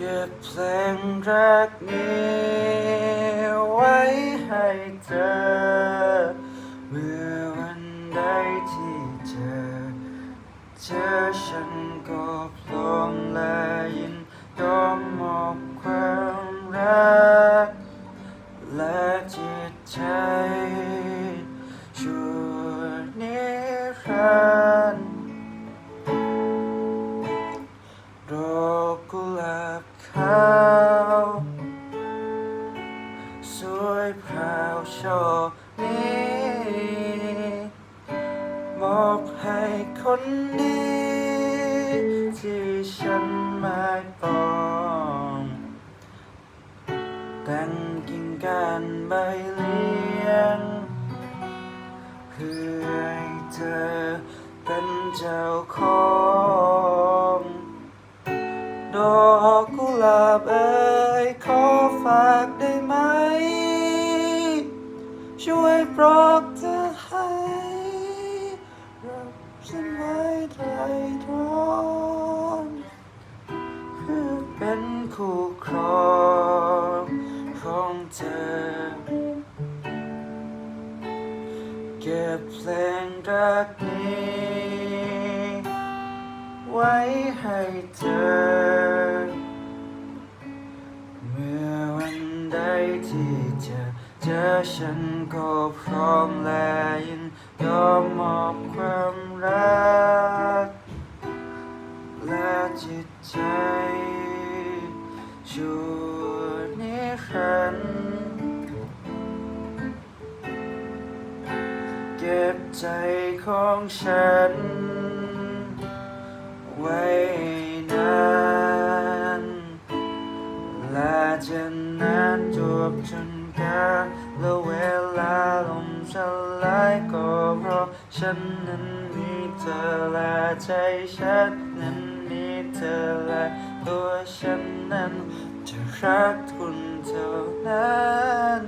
เก็บเพลงรักนี้ไว้ให้เธอ เมื่อวันใดที่เจอเจอฉันก็พร้อมและยินยอมมอบความรัก และจิตใจชั่วนิรันด กกุหลาบขาว สวยพราวช่อนี้มอบให้คนนี้ที่ฉันไม่ปองแต่งกิ่งก้านใบเลี้ยง เพื่อให้เธอเป็นเจ้าของ อกกุหลาบเอ่ยขอฝากได้ไหม ช่วยปลอบเธอให้รับฉันไว้ไตรตรองเพื่อเป็นคู่ครองของเธอเก็บเพลงรักนี้ ไว้ให้เธอ เมื่อวันใดที่เจอเจอฉันก็พร้อมและยินยอมมอบความรัก และจิตใจชั่วนิรันเก็บใจของฉัน ไว้นานและจะนานจบจนกาและเวลาลมสลายก็เพราะฉันนั้นมีเธอและใจฉันนั้นมีเธอและตัวฉันนั้นจะรักคุณเท่านั้น